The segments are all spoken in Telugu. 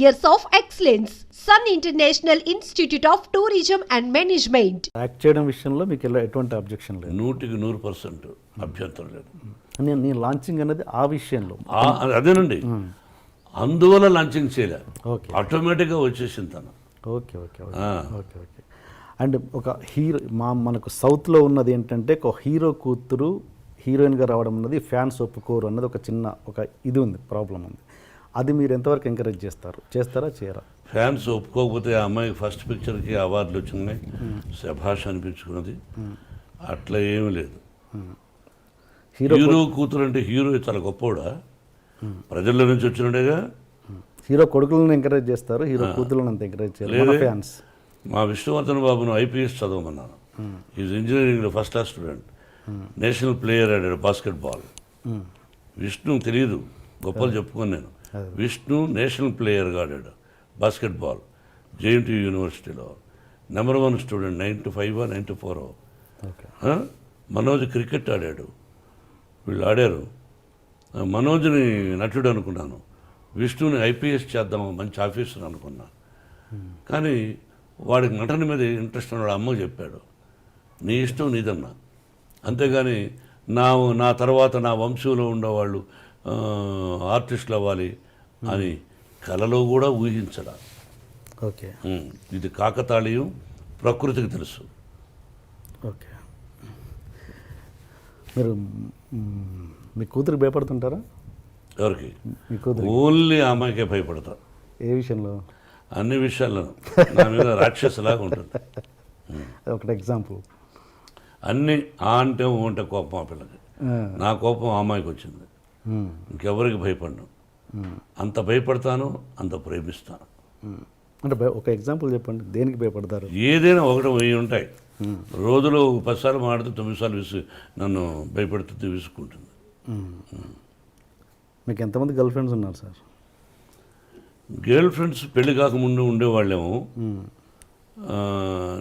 years of excellence. Sun International Institute of Tourism and Management. Act చేయడం విషయంలో మీకు ఎలా ఎటువంటి అబ్జెక్షన్ లేదు. నూటికి నూరు పర్సెంట్ అభ్యంతరం లేదు. నేను నీ లాంచింగ్ అనేది ఆ విషయంలో. ఆ- అదేనండి. అందువల్ల లాంచింగ్ చేయలే. ఓకే ఆటోమేటిక్గా వచ్చేసింది తను. ఓకే ఓకే ఓకే ఆ. ఓకే ఓకే అండ్ ఒక హీరో మా మనకు సౌత్లో ఉన్నది ఏంటంటే ఒక హీరో కూతురు హీరోయిన్గా రావడం అన్నది ఫ్యాన్స్ ఒప్పుకోరు అన్నది ఒక చిన్న ఒక ఇది ఉంది ప్రాబ్లం ఉంది. అది మీరు ఎంతవరకు ఎంకరేజ్ చేస్తారు? చేస్తారా? చేయరా? ఫ్యాన్స్ ఒప్పుకోకపోతే ఆ అమ్మాయికి ఫస్ట్ పిక్చర్కి అవార్డులు వచ్చినాయి. శభాష్ అనిపించుకున్నది. అట్లా ఏమీ లేదు. హీరో హీరో కూతురు అంటే హీరో చాలా గొప్పవాడా ప్రజల నుంచి వచ్చినట్టుగా హీరో కొడుకులను ఎంకరేజ్ చేస్తారు హీరో కూతురులను అంత ఎంకరేజ్ లేదే. ఫ్యాన్స్ మా విష్ణువర్ధన్ బాబును ఐపీఎస్ చదవమన్నాను. ఈజ్ ఇంజనీరింగ్లో first class student national player ఆడాడు బాస్కెట్ బాల్ విష్ణు తెలియదు గొప్పలు చెప్పుకొని నేను. విష్ణు నేషనల్ ప్లేయర్గా ఆడాడు బాస్కెట్ బాల్ జేఎన్టీ యూనివర్సిటీలో. Number one student nine two five nine two four Manoj cricket ఆడాడు. వీళ్ళు ఆడారు. మనోజ్ని నటుడు అనుకున్నాను. విష్ణుని ఐపీఎస్ చేద్దాం మంచి ఆఫీసర్ అనుకున్నా. కానీ వాడికి నటన మీద ఇంట్రెస్ట్ ఉన్నాడు అమ్మ చెప్పాడు. నీ ఇష్టం నీదన్నా. అంతేగాని నా నా తర్వాత నా వంశంలో ఉండేవాళ్ళు ఆర్టిస్టులు అవ్వాలి అని కలలో కూడా ఊహించడా ఓకే. ఇది కాకతాళీయం ప్రకృతికి తెలుసు. ఓకే. మీరు మ్, కూతురికి భయపడుతుంటారా? ఎవరికి? మీ కూతురు ఓన్లీ అమ్మాయికే భయపడతా. ఏ విషయంలో? అన్ని విషయాల్లోనూ నా మీద రాక్షసులాగా ఉంటుంది. ఒకటి ఎగ్జాంపుల్. అన్ని ఆ అంటే ఊ అంటే కోపం ఆ పిల్లకి. నా కోపం ఆ అమ్మాయికి వచ్చింది. ఇంకెవరికి భయపడను. అంత భయపడతాను అంత ప్రేమిస్తాను. అంటే ఒక ఎగ్జాంపుల్ చెప్పండి. దేనికి భయపడతారు? ఏదైనా ఒకటి వెయ్యి ఉంటాయి. రోజులో పదిసార్లు మాడితే తొమ్మిది సార్లు విసు నన్ను భయపెడుతుంది విసుక్కుంటుంది. మీకు ఎంతమంది గర్ల్ ఫ్రెండ్స్ ఉన్నారు సార్? గర్ల్ ఫ్రెండ్స్ పెళ్ళి కాకముందు ఉండేవాళ్ళేమో.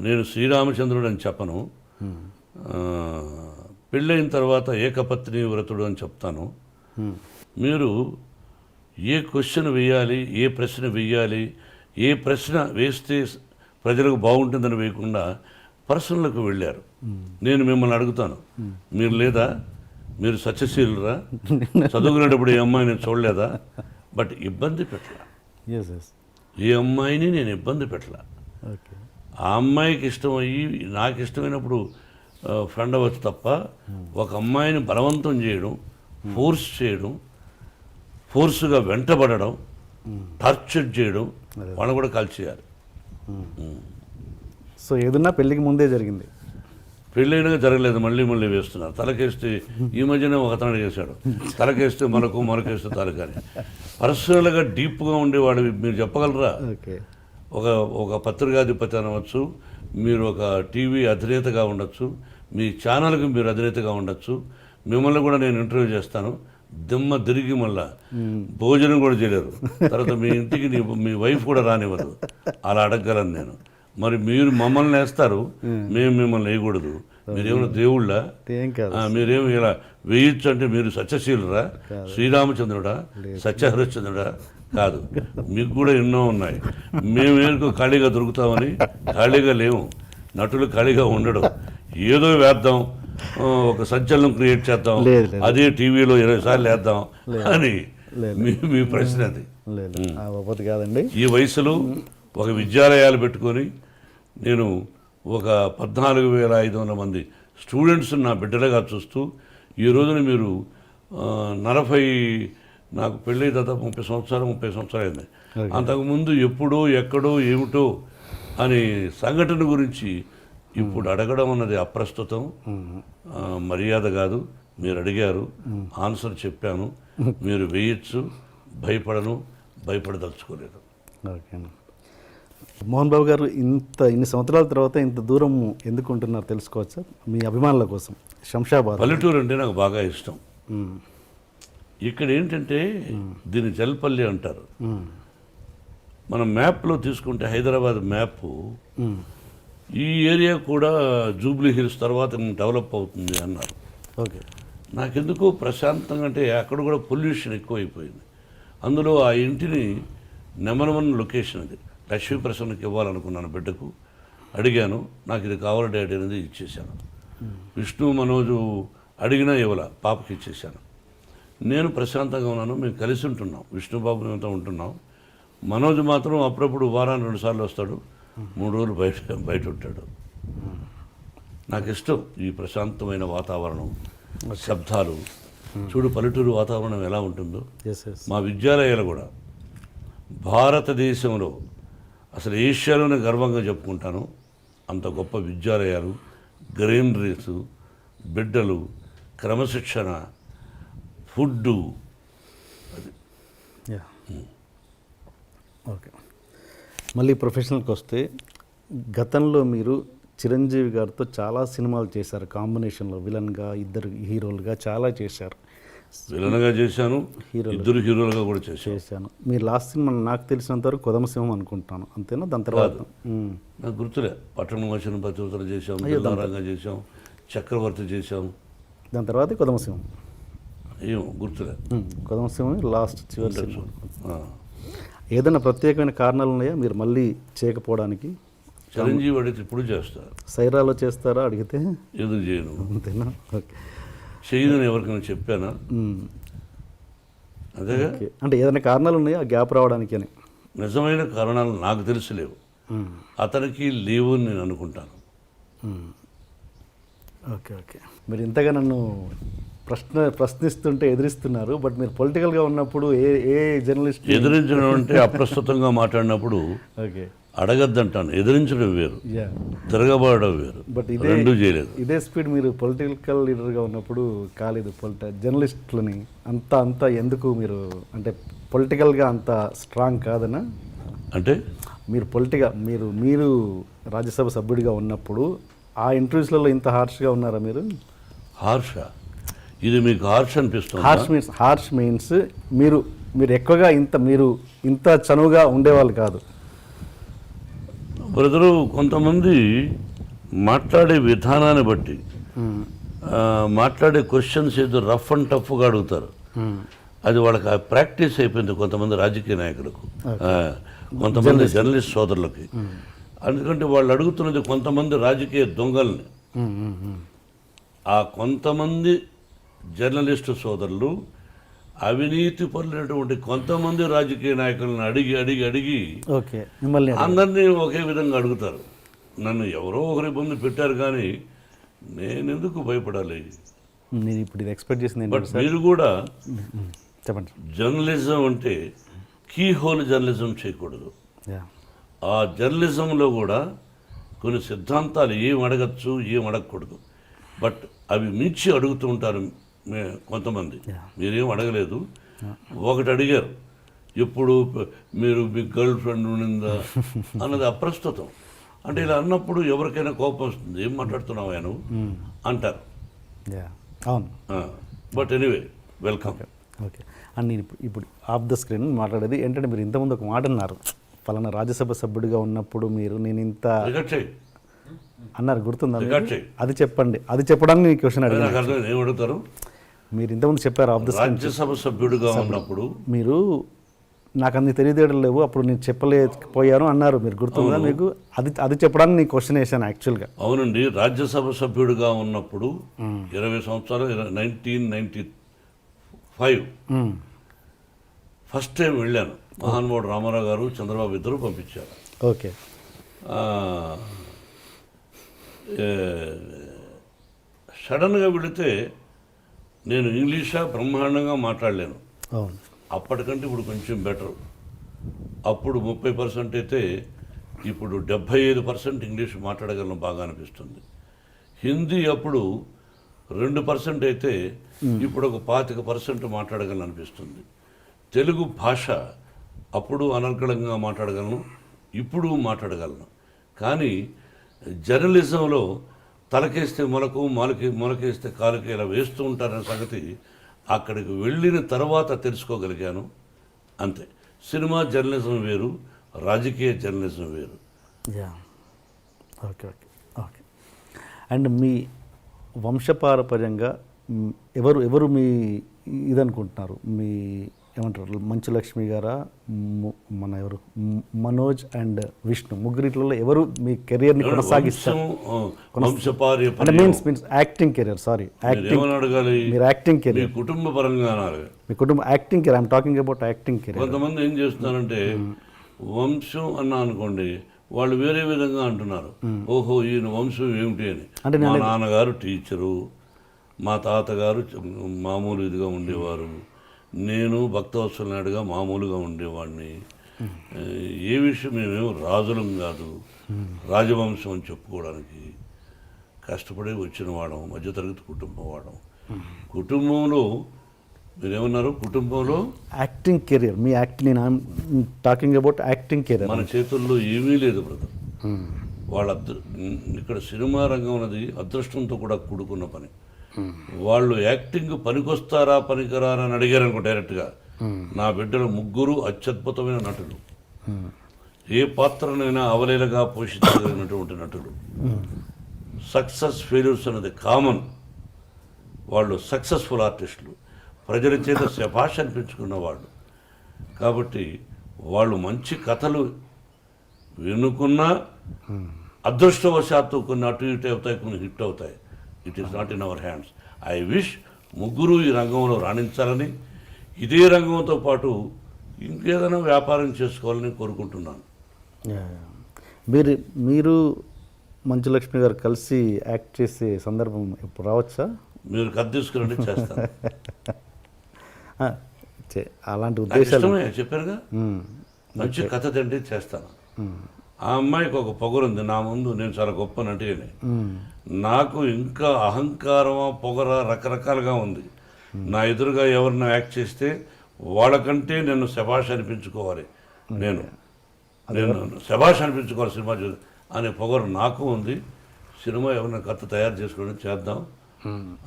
నేను శ్రీరామచంద్రుడు అని చెప్పను. పెళ్ళైన తర్వాత ఏకపత్ని వ్రతుడు అని చెప్తాను. మీరు ఏ క్వశ్చన్ వేయాలి ఏ ప్రశ్న వేయాలి ఏ ప్రశ్న వేస్తే ప్రజలకు బాగుంటుందని వేయకుండా పర్సనల్కి వెళ్ళారు. నేను మిమ్మల్ని అడుగుతాను. మీరు లేదా? మీరు సత్యశీలురా? చదువుకునేటప్పుడు ఈ అమ్మాయిని చూడలేదా? బట్ ఇబ్బంది పెట్టలా. ఈ అమ్మాయిని నేను ఇబ్బంది పెట్టలా. ఆ అమ్మాయికి ఇష్టమయ్యి నాకు ఇష్టమైనప్పుడు ఫ్రెండ్ అవ్వచ్చు తప్ప ఒక అమ్మాయిని బలవంతం చేయడం ఫోర్స్ చేయడం ఫోర్స్గా వెంటబడడం టార్చర్ చేయడం వాళ్ళని కూడా కాల్చేయాలి. సో ఏదన్నా పెళ్ళికి ముందే జరిగింది. పెళ్ళైనగా జరగలేదు మళ్ళీ మళ్ళీ వేస్తున్నారు. తలకేస్తే ఈ మధ్యనే ఒక అతను అడిగేశాడు. తలకేస్తే మనకు మనకేస్తే తలకని. పర్సనల్గా డీప్గా ఉండేవాడు మీరు చెప్పగలరా? ఒక ఒక పత్రికాధిపతి అనవచ్చు మీరు ఒక టీవీ అధినేతగా ఉండొచ్చు మీ ఛానల్కి మీరు అధినేతగా ఉండొచ్చు మిమ్మల్ని కూడా నేను ఇంటర్వ్యూ చేస్తాను. దిమ్మ తిరిగి మళ్ళా. భోజనం కూడా చేయలేరు. తర్వాత మీ ఇంటికి మీ వైఫ్ కూడా రానివ్వదు. అలా అడగగలను నేను. మరి మీరు మమ్మల్ని వేస్తారు. మేము మిమ్మల్ని వేయకూడదు. మీరేమైనా దేవుళ్ళ? మీరేమి ఇలా వేయొచ్చు అంటే మీరు సత్యశీలురా? శ్రీరామచంద్రుడా? సత్యహరిశ్చంద్రుడా కాదు. మీకు కూడా ఎన్నో ఉన్నాయి. మేము ఏనుకో ఖాళీగా దొరుకుతామని? ఖాళీగా లేవు నటులు ఖాళీగా ఉండడం. ఏదో వేద్దాం. ఒక సంచలనం క్రియేట్ చేద్దాం. అదే టీవీలో ఇరవై సార్లు వేద్దాం అని మీ మీ ప్రశ్న అది. కాదండి. ఈ వయసులో ఒక విద్యాలయాలు పెట్టుకొని నేను ఒక పద్నాలుగు వేల ఐదు వందల మంది స్టూడెంట్స్ నా బిడ్డలుగా చూస్తూ ఈ రోజున మీరు నలభై నాకు పెళ్ళి దాదాపు ముప్పై సంవత్సరాలు ముప్పై సంవత్సరాలు అయింది. అంతకుముందు ఎప్పుడో ఎక్కడో ఏమిటో అని సంఘటన గురించి ఇప్పుడు అడగడం అన్నది అప్రస్తుతం. మర్యాద కాదు. మీరు అడిగారు. ఆన్సర్ చెప్పాను. మీరు వేయచ్చు. భయపడను. భయపడదలుచుకోలేదు. మోహన్ బాబు గారు ఇంత ఇన్ని సంవత్సరాల తర్వాత ఇంత దూరం ఎందుకు ఉంటున్నారు తెలుసుకోవచ్చా? మీ అభిమానుల కోసం. శంషాబాద్ పల్లెటూరు అంటే నాకు బాగా ఇష్టం. ఇక్కడ ఏంటంటే దీన్ని జల్పల్లి అంటారు. మనం మ్యాప్లో తీసుకుంటే హైదరాబాద్ మ్యాప్. ఈ ఏరియా కూడా జూబ్లీ హిల్స్ తర్వాత డెవలప్ అవుతుంది అన్నారు. ఓకే. నాకెందుకో ప్రశాంతంగా అంటే అక్కడ కూడా పొల్యూషన్ ఎక్కువైపోయింది. అందులో ఆ ఇంటిని నెంబర్ వన్ లొకేషన్ ఇది లక్ష్మీ ప్రసన్నకి ఇవ్వాలనుకున్నాను బిడ్డకు. అడిగాను నాకు ఇది కావాలి డాడీ అనేది ఇచ్చేశాను. విష్ణు మనోజు అడిగినా ఇవ్వాల పాపకి ఇచ్చేశాను. నేను ప్రశాంతంగా ఉన్నాను మేము కలిసి ఉంటున్నాం. విష్ణుబాబు మేమంతా ఉంటున్నాం. మనోజ్ మాత్రం అప్పుడప్పుడు వారానికి రెండు సార్లు వస్తాడు. మూడు రోజులు బయట బయట ఉంటాడు. నాకు ఇష్టం ఈ ప్రశాంతమైన వాతావరణం శబ్దాలు. చూడు పల్లెటూరు వాతావరణం ఎలా ఉంటుందో. మా విద్యాలయాలు కూడా భారతదేశంలో అసలు ఏషియాలోనే గర్వంగా చెప్పుకుంటాను. అంత గొప్ప విద్యాలయాలు గ్రీనరీస్ బిడ్డలు క్రమశిక్షణ ఫుడ్డు. యా ఓకే మళ్ళీ ప్రొఫెషనల్కి వస్తే గతంలో మీరు చిరంజీవి గారితో చాలా సినిమాలు చేశారు. కాంబినేషన్లో విలన్గా ఇద్దరు హీరోలుగా చాలా చేశారు. విలన్గా చేశాను హీరోలు. ఇద్దరు హీరోలుగా కూడా చేశాను. చేశాను. మీరు లాస్ట్ సినిమా నాకు తెలిసినంత వరకు కొదమసింహం అనుకుంటాను. అంతేనా? దాని తర్వాత. నాకు గుర్తులే. పట్టణం వచ్చిన పతివతలు చేశాం పిల్లరంగా చేశాం చక్రవర్తి చేశాం. దాని తర్వాత కొదమసింహం ఏం గుర్తులే. కొదమసింహం లాస్ట్ చివరి. ఏదైనా ప్రత్యేకమైన కారణాలు ఉన్నాయా? మీరు మళ్ళీ చేయకపోవడానికి చిరంజీవి అడిగితే ఇప్పుడు చేస్తా సైరాలో చేస్తారా? అడిగితే ఎందుకు చేయను? అంతేనా? ఓకే. చేయదని ఎవరికైనా చెప్పానా. అంతేగా? ఓకే. అంటే ఏదైనా కారణాలు ఉన్నాయా గ్యాప్ రావడానికి అని? నిజమైన కారణాలు నాకు తెలిసి లేవు. అతనికి లేవు అని నేను అనుకుంటాను. Okay okay. మీరు ఇంతగా నన్ను ప్రశ్న ప్రశ్నిస్తుంటే ఎదిరిస్తున్నారు. బట్ మీరు పొలిటికల్గా ఉన్నప్పుడు ఏ ఏ జర్నలిస్ట్ ఎదిరించడం అంటే అప్రస్తుతంగా మాట్లాడినప్పుడు ఓకే. అడగద్దంటాను. ఎదిరించడం వేరు. యా. తిరగబడడం వేరు. బట్ ఇదే రెండూ చేయలేదు. ఇదే స్పీడ్ మీరు పొలిటికల్ లీడర్గా ఉన్నప్పుడు కాలేదు. పొలిట జర్నలిస్టులని అంత అంత ఎందుకు మీరు అంటే పొలిటికల్గా అంత స్ట్రాంగ్ కాదనా అంటే? మీరు పొలిటిగా మీరు మీరు రాజ్యసభ సభ్యుడిగా ఉన్నప్పుడు ఆ ఇంటర్వ్యూస్లలో ఇంత హార్ష్గా ఉన్నారా మీరు? హార్ష ఇది మీకు హార్ష్ అనిపిస్తుంది? హార్ష్ మీన్స్ హార్ష్ మీన్స్ మీరు మీరు ఎక్కువగా ఇంత మీరు ఇంత చనువుగా ఉండేవాళ్ళు కాదు. బ్రదరు కొంతమంది మాట్లాడే విధానాన్ని బట్టి ఆ, మాట్లాడే క్వశ్చన్స్ ఏదో రఫ్ అండ్ టఫ్గా అడుగుతారు. అది వాళ్ళకి ప్రాక్టీస్ అయిపోయింది కొంతమంది రాజకీయ నాయకులకు కొంతమంది జర్నలిస్ట్ సోదరులకి. ఎందుకంటే వాళ్ళు అడుగుతున్నది కొంతమంది రాజకీయ దొంగల్ని. ఆ కొంతమంది జర్నలిస్టు సోదరులు అవినీతి పరులైనటువంటి కొంతమంది రాజకీయ నాయకులను అడిగి అడిగి అడిగి అందరినీ ఒకే విధంగా అడుగుతారు. నన్ను ఎవరో ఒకరి ఇబ్బంది పెట్టారు కానీ నేనెందుకు భయపడాలి? నేను ఇప్పుడు ఇది ఎక్స్పెక్ట్ చేసింది బట్ మీరు కూడా చెప్పండి. జర్నలిజం అంటే కీ హోల్ జర్నలిజం చేయకూడదు. ఆ జర్నలిజంలో కూడా కొన్ని సిద్ధాంతాలు ఏం అడగచ్చు ఏం అడగకూడదు. బట్ అవి మించి అడుగుతూ ఉంటారు మే- కొంతమంది. మీరేం అడగలేదు. ఒకటి అడిగారు. ఎప్పుడు మీరు మీ గర్ల్ ఫ్రెండ్ ఉండిందా? అన్నది అప్రస్తుతం. అంటే ఇలా అన్నప్పుడు ఎవరికైనా కోపం వస్తుంది. ఏం మాట్లాడుతున్నావు నువ్వు? అంటారు. యా. అవును. But anyway welcome. Okay. And నేను ఇప్పుడు ఇప్పుడు ఆఫ్ ద స్క్రీన్ మాట్లాడేది ఏంటంటే మీరు ఇంతకుముందు ఒక మాట అన్నారు. ఫలానా రాజ్యసభ సభ్యుడిగా ఉన్నప్పుడు మీరు నేను ఇంత అన్నారు గుర్తుందా. అది చెప్పండి. అది చెప్పడానికి క్వశ్చన్ అడిగాను. మీరు ఇంతకుముందు చెప్పారు ఆఫ్ ద రాజ్యసభ సభ్యుడిగా ఉన్నప్పుడు మీరు నాకు అన్ని తెలియదేయడం లేవు అప్పుడు నేను చెప్పలేకపోయాను అన్నారు. మీరు గుర్తుందా మీకు? అది అది చెప్పడానికి నేను క్వశ్చన్ వేసాను యాక్చువల్గా అవునండి. రాజ్యసభ సభ్యుడిగా ఉన్నప్పుడు ఇరవై సంవత్సరాలు nineteen ninety five first time వెళ్ళాను. మహానుభావుడు రామారావు గారు చంద్రబాబు ఇద్దరు పంపించారు. ఓకే. సడన్గా వెళితే నేను ఇంగ్లీషా బ్రహ్మాండంగా మాట్లాడలేను. అవును. అప్పటికంటే ఇప్పుడు కొంచెం బెటర్. అప్పుడు ముప్పై పర్సెంట్ అయితే ఇప్పుడు డెబ్భై ఐదు పర్సెంట్ ఇంగ్లీష్ మాట్లాడగలను బాగా అనిపిస్తుంది. హిందీ అప్పుడు రెండు పర్సెంట్ అయితే ఇప్పుడు ఒక పాతిక పర్సెంట్ మాట్లాడగలను అనిపిస్తుంది. తెలుగు భాష అప్పుడు అనర్గళంగా మాట్లాడగలను ఇప్పుడు మాట్లాడగలను. కానీ జర్నలిజంలో తలకేస్తే మొలకు మొలకి మొలకేస్తే కాలుకి ఇలా వేస్తూ ఉంటారనే సంగతి అక్కడికి వెళ్ళిన తర్వాత తెలుసుకోగలిగాను. అంతే. సినిమా జర్నలిజం వేరు రాజకీయ జర్నలిజం వేరు. Yeah. Okay okay okay. And మీ వంశపారపర్యంగా ఎవరు ఎవరు మీ ఇదనుకుంటున్నారు? మీ ఏమంటారు? మంచు లక్ష్మి గారా మన ఎవరు? మనోజ్ అండ్ విష్ణు. ముగ్గురిట్లో ఎవరు మీ కెరియర్ని కొనసాగిస్తారు? అంటే means means acting career sorry acting మీరు యాక్టింగ్ కెరియర్ కుటుంబ పరంగా మీ కుటుంబం acting career I'm talking about acting career కొంతమంది ఏం చేస్తున్నారంటే వంశం అన్నా అనుకోండి వాళ్ళు వేరే విధంగా అంటున్నారు. ఓహో ఈయన వంశం ఏమిటి అని. అంటే మా నాన్నగారు టీచరు మా తాతగారు మామూలు ఇదిగా ఉండేవారు. నేను భక్తవత్సల నాయుడుగా మామూలుగా ఉండేవాడిని. ఏ, విషయం మేమేమో రాజులం కాదు రాజవంశం అని చెప్పుకోవడానికి కష్టపడి వచ్చిన వాడం మధ్యతరగతి కుటుంబం వాడం కుటుంబంలో మీరేమన్నారు? కుటుంబంలో? యాక్టింగ్ కెరియర్ మీ యాక్ట్ నేను I'm talking about acting career మన చేతుల్లో ఏమీ లేదు బ్రదర్ వాళ్ళ అదృ- ఇక్కడ సినిమా రంగం అనేది అదృష్టంతో కూడా కూడుకున్న పని. వాళ్ళు యాక్టింగ్ పనికొస్తారా పనికిరారా అని అడిగారు అనుకో డైరెక్ట్గా. నా బిడ్డలు ముగ్గురు అత్యద్భుతమైన నటులు. ఏ పాత్రనైనా అవలేలగా పోషించగలిగినటువంటి నటులు. సక్సెస్ ఫెయిల్యూర్స్ అనేది కామన్. వాళ్ళు సక్సెస్ఫుల్ ఆర్టిస్టులు. ప్రజల చేత శభాష అనిపించుకున్న వాళ్ళు కాబట్టి వాళ్ళు మంచి కథలు వినుకున్నా అదృష్టవశాత్తు కొన్ని అటు ఇటు అవుతాయి కొన్ని హిట్ అవుతాయి. It is not in our hands I wish ముగ్గురు ఈ రంగంలో రాణించాలని ఇదే రంగంతో పాటు ఇంకేదైనా వ్యాపారం చేసుకోవాలని కోరుకుంటున్నాను. మీరు మీరు మంచు లక్ష్మి గారు కలిసి యాక్ట్ చేసే సందర్భం ఇప్పుడు రావచ్చా? మీరు కథ తీసుకురండి చేస్తాను. అలాంటి ఉద్దేశాలు చెప్పారుగా. మంచి కథ తింటే చేస్తాను. ఆ అమ్మాయికి ఒక పొగరుంది నా ముందు నేను చాలా గొప్ప నటిని. నాకు ఇంకా అహంకారమా పొగర రకరకాలుగా ఉంది. నా ఎదురుగా ఎవరినో యాక్ట్ చేస్తే వాళ్ళకంటే నేను శభాష్ అనిపించుకోవాలి. నేను నేను శభాష్ అనిపించుకోవాలి సినిమా చూ అనే పొగరు నాకు ఉంది. సినిమా ఎవరైనా కథ తయారు చేసుకోవడం చేద్దాం.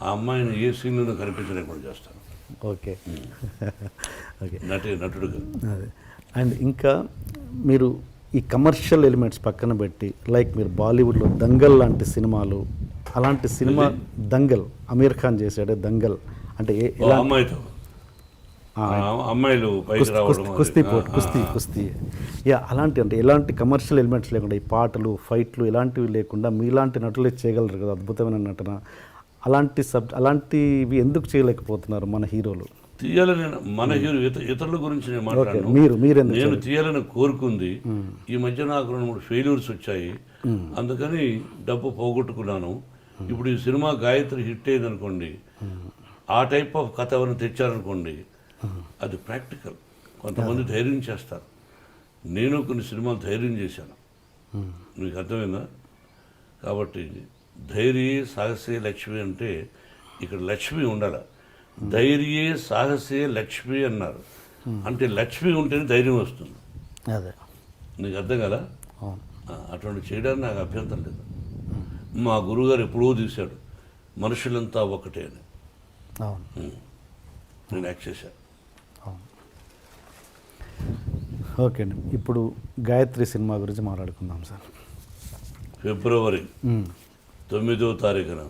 ఆ అమ్మాయిని ఏ సీన్లను కనిపించలేకుండా చేస్తాను. ఓకే. ఓకే. నటి నటుడుగా. అదే. అండ్ ఇంకా మీరు ఈ కమర్షియల్ ఎలిమెంట్స్ పక్కన పెట్టి లైక్ మీరు బాలీవుడ్లో దంగల్ లాంటి సినిమాలు అలాంటి సినిమా దంగల్ అమీర్ ఖాన్ చేశాడు దంగల్ అంటే అమ్మాయిలు కుస్తీ-. పోటీ కుస్తీ కుస్తీ. యా అలాంటి అంటే ఎలాంటి కమర్షియల్ ఎలిమెంట్స్ లేకుండా ఈ పాటలు ఫైట్లు ఇలాంటివి లేకుండా మీలాంటి నటులే చేయగలరు కదా అద్భుతమైన నటన. అలాంటి సబ్ అలాంటివి ఎందుకు చేయలేకపోతున్నారు మన హీరోలు? తీయాలని మన ఇతరుల గురించి నేను మాట్లాడను. నేను తీయాలని కోరుకుంది. ఈ మధ్య నాకు రెండు మూడు ఫెయిల్యూర్స్ వచ్చాయి. అందుకని డబ్బు పోగొట్టుకున్నాను. ఇప్పుడు ఈ సినిమా గాయత్రి హిట్ అయింది అనుకోండి ఆ టైప్ ఆఫ్ కథ ఎవరైనా తెచ్చారనుకోండి అది ప్రాక్టికల్ కొంతమంది ధైర్యం చేస్తారు. నేను కొన్ని సినిమాలు ధైర్యం చేశాను. మీకు అర్థమైందా? కాబట్టి ధైర్యే సాహసే లక్ష్మి అంటే ఇక్కడ లక్ష్మి ఉండాల. ధైర్యే సాహసే లక్ష్మి అన్నారు. అంటే లక్ష్మి ఉంటేనే ధైర్యం వస్తుంది. అదే. నీకు అర్థం కదా? అటువంటి చేయడానికి నాకు అభ్యంతరం లేదు. మా గురుగారు ఎప్పుడూ తీశాడు మనుషులంతా ఒకటే అని. అవును. నేను యాక్ట్ చేశాను ఓకే అండి. ఇప్పుడు గాయత్రి సినిమా గురించి మాట్లాడుకుందాం సార్. ఫిబ్రవరి మ్మ్. తొమ్మిదో తారీఖున.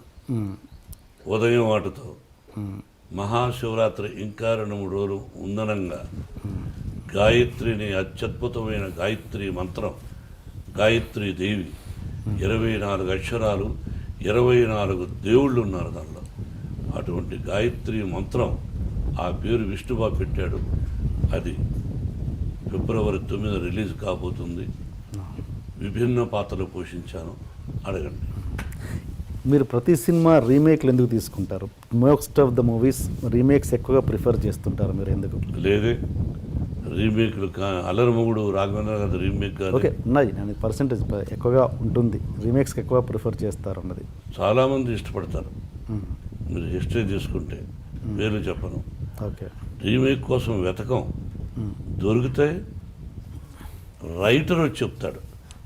ఉదయం ఆటతో మ్మ్. మహాశివరాత్రి ఇంకా రెండు మూడు రోజులు ఉందనంగా. గాయత్రిని అత్యద్భుతమైన గాయత్రి మంత్రం గాయత్రి దేవి. ఇరవై నాలుగు అక్షరాలు ఇరవై నాలుగు దేవుళ్ళు ఉన్నారు దానిలో అటువంటి గాయత్రి మంత్రం ఆ పేరు విష్ణుబాబు పెట్టాడు. అది ఫిబ్రవరి తొమ్మిది రిలీజ్ కాబోతుంది. విభిన్న పాత్రలు పోషించాను. అడగండి. మీరు ప్రతి సినిమా రీమేక్లు ఎందుకు తీసుకుంటారు? Most of the movies remakes ఎక్కువగా ప్రిఫర్ చేస్తుంటారు మీరు ఎందుకు? లేదే. రీమేక్లు కా అల్లరమగుడు రాఘవేంద్ర గారి రీమేక్ ఓకే ఉన్నాయి. నేను పర్సంటేజ్ ఎక్కువగా ఉంటుంది. రీమేక్స్కి ఎక్కువ ప్రిఫర్ చేస్తారు అన్నది. చాలామంది ఇష్టపడతారు. మీరు హిస్టరీ తీసుకుంటే పేర్లు చెప్పను. ఓకే. రీమేక్ కోసం వెతకం. దొరికితే రైటర్ వచ్చి చెప్తాడు.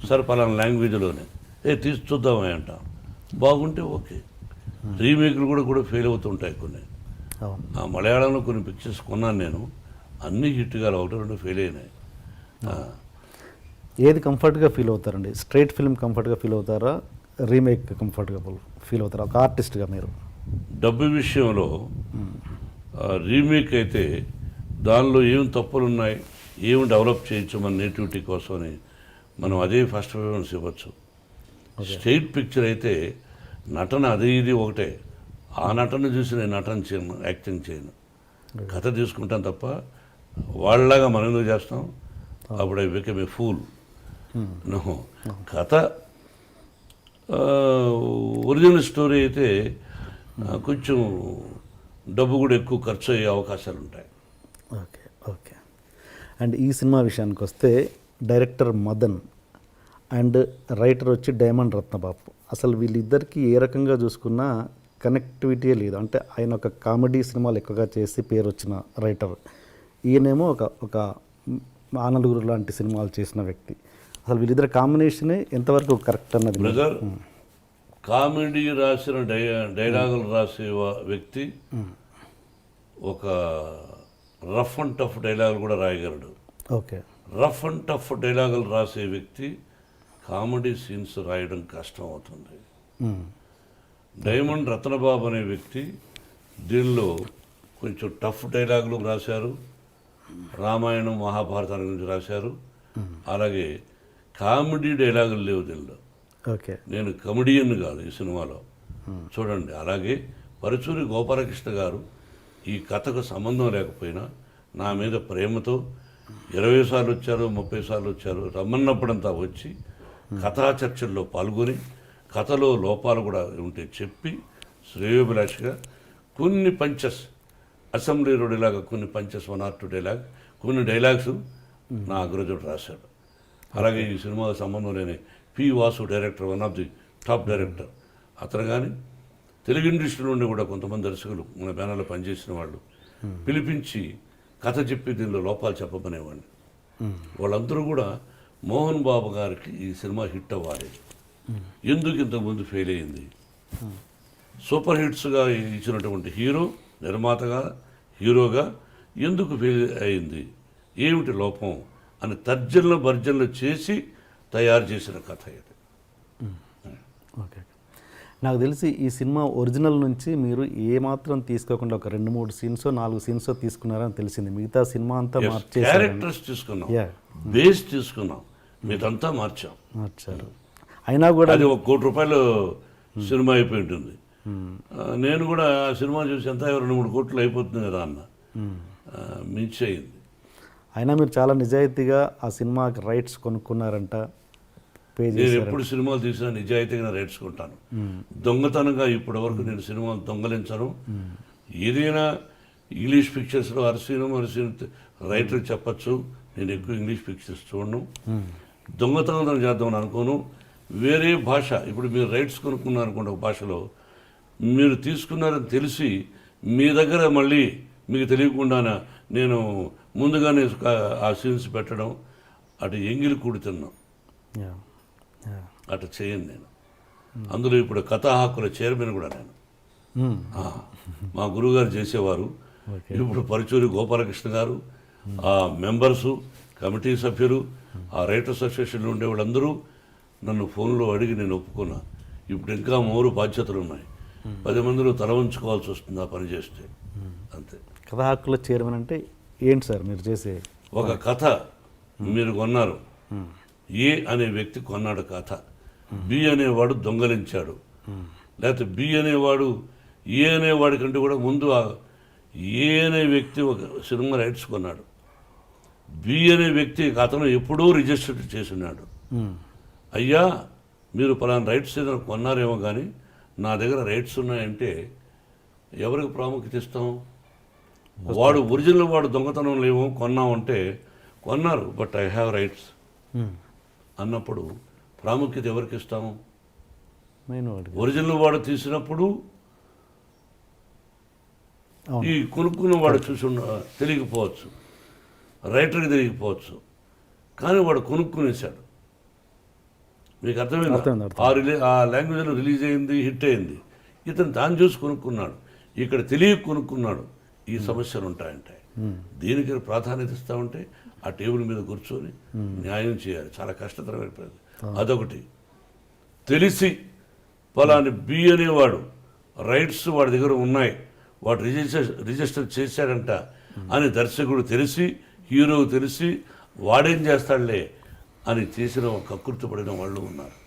సార్ పలానా లాంగ్వేజ్లోనే ఏ తీసి చూద్దామని అంటాం. బాగుంటే ఓకే. రీమేక్లు కూడా కూడా ఫెయిల్ అవుతుంటాయి కొన్ని. ఆ మలయాళంలో కొన్ని పిక్చర్స్ కొన్నాను నేను. అన్ని హిట్ కాదు ఒకటి రెండు ఫెయిల్ అయినాయి. ఏది కంఫర్ట్గా ఫీల్ అవుతారండి? స్ట్రైట్ ఫిల్మ్ కంఫర్ట్గా ఫీల్ అవుతారా? రీమేక్ కంఫర్ట్గా ఫీల్ అవుతారా? ఒక ఆర్టిస్ట్గా మీరు? డబ్బు విషయంలో రీమేక్ అయితే దానిలో ఏం తప్పులు ఉన్నాయి ఏం డెవలప్ చేయొచ్చు మన నేటివిటీ కోసమని మనం అదే ఫస్ట్ ప్రిఫరెన్స్ ఇవ్వచ్చు. స్టేట్ పిక్చర్ అయితే నటన అది ఇది ఒకటే. ఆ నటన చూసి నేను నటన చేయను యాక్టింగ్ చేయను. కథ తీసుకుంటాను తప్ప వాళ్ళలాగా మనం ఎందుకు చేస్తాం? అప్పుడు ఐ బికమ్ ఏ ఫూల్. కథ ఒరిజినల్ స్టోరీ అయితే కొంచెం డబ్బు కూడా ఎక్కువ ఖర్చు అయ్యే అవకాశాలు ఉంటాయి. Okay okay. అండ్ ఈ సినిమా విషయానికి వస్తే డైరెక్టర్ మదన్ అండ్ రైటర్ వచ్చి డైమండ్ రత్నబాబు. అసలు వీళ్ళిద్దరికి ఏ రకంగా చూసుకున్నా కనెక్టివిటీ లేదు. అంటే ఆయన ఒక కామెడీ సినిమాలు ఎక్కువగా చేసి పేరు వచ్చిన రైటర్. ఈయనేమో ఒక ఒక ఆనలుగురు లాంటి సినిమాలు చేసిన వ్యక్తి. అసలు వీళ్ళిద్దరు కాంబినేషనే ఎంతవరకు కరెక్ట్ అన్నది బ్రదర్ కామెడీ రాసిన డై డైలాగులు రాసే వ్యక్తి ఒక రఫ్ అండ్ టఫ్ డైలాగులు కూడా రాయగలడు. ఓకే. రఫ్ అండ్ టఫ్ డైలాగులు రాసే వ్యక్తి కామెడీ సీన్స్ రాయడం కష్టం అవుతుంది. డైమండ్ రత్నబాబు అనే వ్యక్తి దీనిలో కొంచెం టఫ్ డైలాగులు రాశారు. రామాయణం మహాభారతాల గురించి రాశారు. అలాగే కామెడీ డైలాగులు లేవు దీనిలో. ఓకే. నేను కమెడియన్ కాదు ఈ సినిమాలో. చూడండి. అలాగే పరుచూరి గోపాలకృష్ణ గారు ఈ కథకు సంబంధం లేకపోయినా నా మీద ప్రేమతో ఇరవై సార్లు వచ్చారు ముప్పై సార్లు వచ్చారు రమ్మన్నప్పుడంతా వచ్చి కథా చర్చల్లో పాల్గొని కథలో లోపాలు కూడా ఉంటే చెప్పి శ్రేయోభిలాషిగా కొన్ని పంచెస్ అసెంబ్లీ రోడ్డులాగా కొన్ని punches one or two dialogue కొన్ని డైలాగ్స్ నా అగ్రజుడు రాశాడు. అలాగే ఈ సినిమాకు సంబంధం లేని P Vasu director one of the top director. అతను కానీ తెలుగు ఇండస్ట్రీ నుండి కూడా కొంతమంది దర్శకులు మన బ్యానర్లో పనిచేసిన వాళ్ళు పిలిపించి కథ చెప్పి దీనిలో లోపాలు చెప్పమనేవాడిని. వాళ్ళందరూ కూడా మోహన్ బాబు గారికి ఈ సినిమా హిట్ అవ్వాలి ఎందుకు ఇంతకుముందు ఫెయిల్ అయింది? సూపర్ హిట్స్గా ఇచ్చినటువంటి హీరో నిర్మాతగా హీరోగా ఎందుకు ఫెయిల్ అయింది? ఏమిటి లోపం? అని తర్జనలు భర్జనలు చేసి తయారు చేసిన కథ ఇది. ఓకే. నాకు తెలిసి ఈ సినిమా ఒరిజినల్ నుంచి మీరు ఏమాత్రం తీసుకోకుండా ఒక రెండు మూడు సీన్స్ నాలుగు సీన్స్ తీసుకున్నారని తెలిసింది. మిగతా సినిమా అంతా క్యారెక్టర్స్ తీసుకున్నాం. బేస్ తీసుకున్నాం. మీదంతా మార్చాం. మార్చారు. అయినా కూడా అది ఒక కోటి రూపాయలు సినిమా అయిపోయి ఉంటుంది. నేను కూడా ఆ సినిమా చూసి ఎంత రెండు మూడు కోట్లు అయిపోతుంది కదా అన్న. మించి అయింది. అయినా మీరు చాలా నిజాయితీగా ఆ సినిమాకి రైట్స్ కొనుక్కున్నారంట నేను ఎప్పుడు సినిమాలు తీసినా నిజాయితీగా రేట్సుకుంటాను దొంగతనంగా ఇప్పటి వరకు నేను సినిమాలు దొంగలించను. ఏదైనా ఇంగ్లీష్ పిక్చర్స్లో అరసీను అరసీను రైటర్ చెప్పచ్చు. నేను ఎక్కువ ఇంగ్లీష్ పిక్చర్స్ చూడను. దొంగతనం చేద్దామని అనుకోను. వేరే భాష ఇప్పుడు మీరు రైట్స్ కొనుక్కున్నారు అనుకోండి ఒక భాషలో మీరు తీసుకున్నారని తెలిసి మీ దగ్గర మళ్ళీ మీకు తెలియకుండా నేను ముందుగానే ఆ సీన్స్ పెట్టడం అటు ఎంగిలి కూడుతున్నాం అటు చేయను నేను. అందులో ఇప్పుడు కథా హక్కుల చైర్మన్ కూడా నేను. మా గురువుగారు చేసేవారు. ఇప్పుడు పరుచూరి గోపాలకృష్ణ గారు ఆ మెంబర్సు కమిటీ సభ్యులు ఆ రైటర్స్ అసోసియేషన్లో ఉండే వాళ్ళందరూ నన్ను ఫోన్లో అడిగి నేను ఒప్పుకున్నా. ఇప్పుడు ఇంకా మూడు బాధ్యతలు ఉన్నాయి. పది మందిలో తల ఉంచుకోవాల్సి వస్తుంది ఆ పని చేస్తే. అంతే. కథా హక్కుల చైర్మన్ అంటే ఏంటి సార్ మీరు చేసే ఒక కథ? మీరు కొన్నారు. ఏ అనే వ్యక్తి కొన్నాడు కథ. బి అనేవాడు దొంగలించాడు. లేకపోతే బి అనేవాడు ఏ అనేవాడి కంటే కూడా ముందు ఏ అనే వ్యక్తి ఒక సినిమా రైట్స్ కొన్నాడు. బి అనే వ్యక్తి అతను ఎప్పుడో రిజిస్టర్ చేస్తున్నాడు మ్మ్. అయ్యా మీరు పలానా రైట్స్ ఏదైనా కొన్నారేమో కానీ నా దగ్గర రైట్స్ ఉన్నాయంటే ఎవరికి ప్రాముఖ్యత ఇస్తాం? వాడు ఒరిజినల్ వాడు దొంగతనం లేవు కొన్నామంటే కొన్నారు బట్ ఐ హ్యావ్ రైట్స్. అన్నప్పుడు ప్రాముఖ్యత ఎవరికి ఇస్తాము ఒరిజినల్ వాడు తీసినప్పుడు. ఈ కొనుక్కున్న వాడు చూసి తెలియకపోవచ్చు. రైటర్కి తెలియకపోవచ్చు కానీ వాడు కొనుక్కునేశాడు. మీకు అర్థమైంది. ఆ రిలీ ఆ లాంగ్వేజ్లో రిలీజ్ అయింది హిట్ అయింది. ఇతను దాన్ని చూసి కొనుక్కున్నాడు. ఇక్కడ తెలియ కొనుక్కున్నాడు. ఈ సమస్యలు ఉంటాయంటే. దీనికి ప్రాధాన్యత ఇస్తామంటే ఆ టేబుల్ మీద కూర్చొని న్యాయం చేయాలి. చాలా కష్టతరమైన పని అదొకటి. తెలిసి పలాని బి అనేవాడు రైట్స్ వాడి దగ్గర ఉన్నాయి. వాడు రిజిస్టర్ రిజిస్టర్ చేశాడంట అని దర్శకుడు తెలిసి హీరో తెలిసి వాడేం చేస్తాడులే అని చేసిన ఒక కకృతి పడిన వాళ్ళు ఉన్నారు.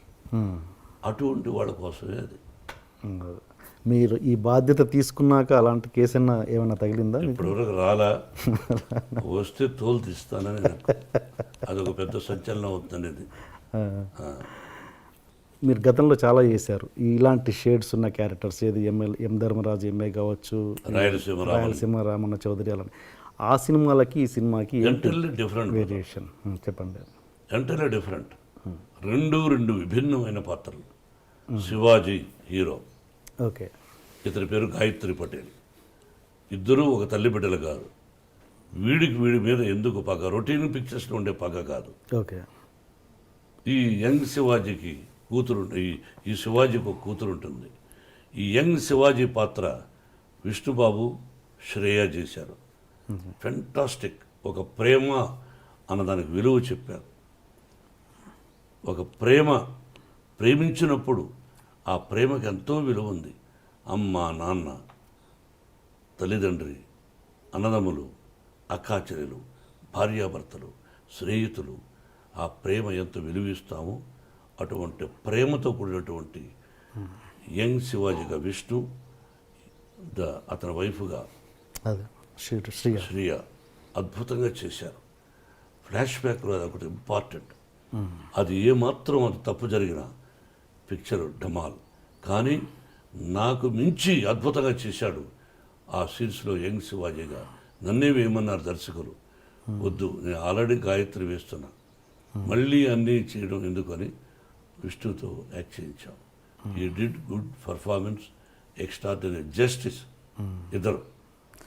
అటువంటి వాళ్ళ కోసమే అది. మీరు ఈ బాధ్యత తీసుకున్నాక అలాంటి కేసు ఏమైనా తగిలిందా? ఇప్పటివరకు రాలా. వస్తే తోలు తీస్తానని అదొక పెద్ద సంచలనం అవుతుందనేది. ఆ. మీరు గతంలో చాలా చేశారు. ఇలాంటి షేడ్స్ ఉన్న క్యారెక్టర్స్ ఏది? ఎంఎల్ ఎం ధర్మరాజు ఎంఏ కావచ్చు రాయలసీమ రాయలసీమ రామన్న చౌదరి అలాంటి. ఆ సినిమాలకి ఈ సినిమాకి ఎంటర్లీ డిఫరెంట్ వేరియేషన్ చెప్పండి. ఎంటర్లీ డిఫరెంట్ రెండు రెండు విభిన్నమైన పాత్రలు. శివాజీ హీరో. ఓకే. ఇతని పేరు గాయత్రి పటేల్. ఇద్దరూ ఒక తల్లి బిడ్డలు కాదు. వీడికి వీడి మీద ఎందుకు పగ? రొటీన్ పిక్చర్స్లో ఉండే పగ కాదు. ఓకే. ఈ యంగ్ శివాజీకి కూతురు ఈ ఈ శివాజీకి ఒక కూతురు ఉంటుంది. ఈ యంగ్ శివాజీ పాత్ర విష్ణుబాబు శ్రేయ చేశారు. ఫెంటాస్టిక్ ఒక ప్రేమ అన్నదానికి విలువ చెప్పారు. ఒక ప్రేమ ప్రేమించినప్పుడు ఆ ప్రేమకి ఎంతో విలువ ఉంది. అమ్మ నాన్న తల్లిదండ్రి అన్నదమ్ములు అక్కాచెల్లెలు భార్యాభర్తలు స్నేహితులు ఆ ప్రేమ ఎంత విలువిస్తామో అటువంటి ప్రేమతో కూడినటువంటి యంగ్ శివాజీగా విష్ణు ద అతని వైఫ్గా అదే. శ్రీయ. శ్రీయ. అద్భుతంగా చేశారు. ఫ్లాష్ బ్యాక్లో అది ఒకటి ఇంపార్టెంట్ అది ఏమాత్రం అది తప్పు జరిగిన పిక్చర్ డమాల్ కానీ నాకు మించి అద్భుతంగా చేశాడు ఆ సీన్స్లో యంగ్ శివాజీగా నన్నే వేయమన్నారు దర్శకులు. వద్దు నేను ఆల్రెడీ గాయత్రి వేస్తున్నా. మళ్ళీ అన్నీ చేయడం ఎందుకని విష్ణుతో యాక్ట్ చేయించాం. He did good performance extraordinary justice ఇద్దరు.